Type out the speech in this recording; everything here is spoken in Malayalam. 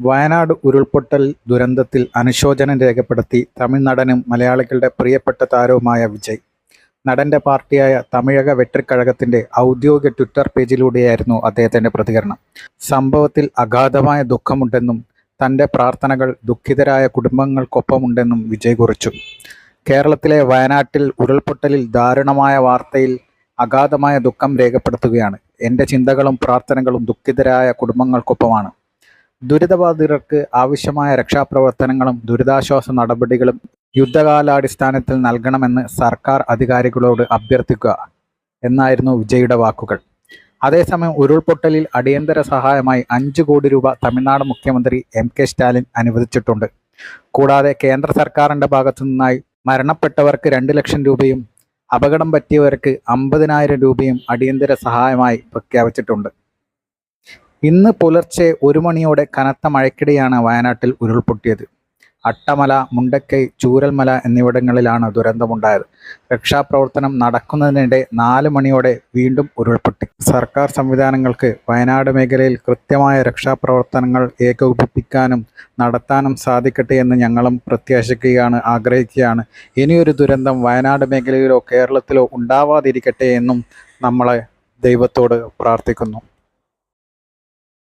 വയനാട് ഉരുൾപൊട്ടൽ ദുരന്തത്തിൽ അനുശോചനം രേഖപ്പെടുത്തി തമിഴ്നടനും മലയാളികളുടെ പ്രിയപ്പെട്ട താരവുമായ വിജയ്. നടന്റെ പാർട്ടിയായ തമിഴക വെട്രിക്കഴകത്തിന്റെ ഔദ്യോഗിക ട്വിറ്റർ പേജിലൂടെയായിരുന്നു അദ്ദേഹത്തിന്റെ പ്രതികരണം. സംഭവത്തിൽ അഗാധമായ ദുഃഖമുണ്ടെന്നും തന്റെ പ്രാർത്ഥനകൾ ദുഃഖിതരായ കുടുംബങ്ങൾക്കൊപ്പമുണ്ടെന്നും വിജയ് കുറിച്ചു. കേരളത്തിലെ വയനാട്ടിൽ ഉരുൾപൊട്ടലിൽ ദാരുണമായ വാർത്തയിൽ അഗാധമായ ദുഃഖം രേഖപ്പെടുത്തുകയാണ്. എന്റെ ചിന്തകളും പ്രാർത്ഥനകളും ദുഃഖിതരായ കുടുംബങ്ങൾക്കൊപ്പമാണ്. ദുരിതബാധിതർക്ക് ആവശ്യമായ രക്ഷാപ്രവർത്തനങ്ങളും ദുരിതാശ്വാസ നടപടികളും യുദ്ധകാലാടിസ്ഥാനത്തിൽ നൽകണമെന്ന് സർക്കാർ അധികാരികളോട് അഭ്യർത്ഥിക്കുക എന്നായിരുന്നു വിജയുടെ വാക്കുകൾ. അതേസമയം ഉരുൾപൊട്ടലിൽ അടിയന്തര സഹായമായി അഞ്ച് കോടി രൂപ തമിഴ്നാട് മുഖ്യമന്ത്രി എം കെ സ്റ്റാലിൻ അനുവദിച്ചിട്ടുണ്ട്. കൂടാതെ കേന്ദ്ര സർക്കാരിന്റെ ഭാഗത്തു നിന്നായി മരണപ്പെട്ടവർക്ക് രണ്ട് ലക്ഷം രൂപയും അപകടം പറ്റിയവർക്ക് അമ്പതിനായിരം രൂപയും അടിയന്തര സഹായമായി പ്രഖ്യാപിച്ചിട്ടുണ്ട്. ഇന്ന് പുലർച്ചെ ഒരു മണിയോടെ കനത്ത മഴയ്ക്കിടെയാണ് വയനാട്ടിൽ ഉരുൾപൊട്ടിയത്. അട്ടമല മുണ്ടക്കൈ ചൂരൽമല എന്നിവിടങ്ങളിലാണ് ദുരന്തമുണ്ടായത്. രക്ഷാപ്രവർത്തനം നടക്കുന്നതിനിടെ നാല് മണിയോടെ വീണ്ടും ഉരുൾപൊട്ടി. സർക്കാർ സംവിധാനങ്ങൾക്ക് വയനാട് മേഖലയിൽ കൃത്യമായ രക്ഷാപ്രവർത്തനങ്ങൾ ഏകോപിപ്പിക്കാനും നടത്താനും സാധിക്കട്ടെ എന്ന് ഞങ്ങളും പ്രത്യാശിക്കുകയാണ് ആഗ്രഹിക്കുകയാണ്. ഇനിയൊരു ദുരന്തം വയനാട് മേഖലയിലോ കേരളത്തിലോ ഉണ്ടാവാതിരിക്കട്ടെ എന്നും നമ്മളെ ദൈവത്തോട് പ്രാർത്ഥിക്കുന്നു.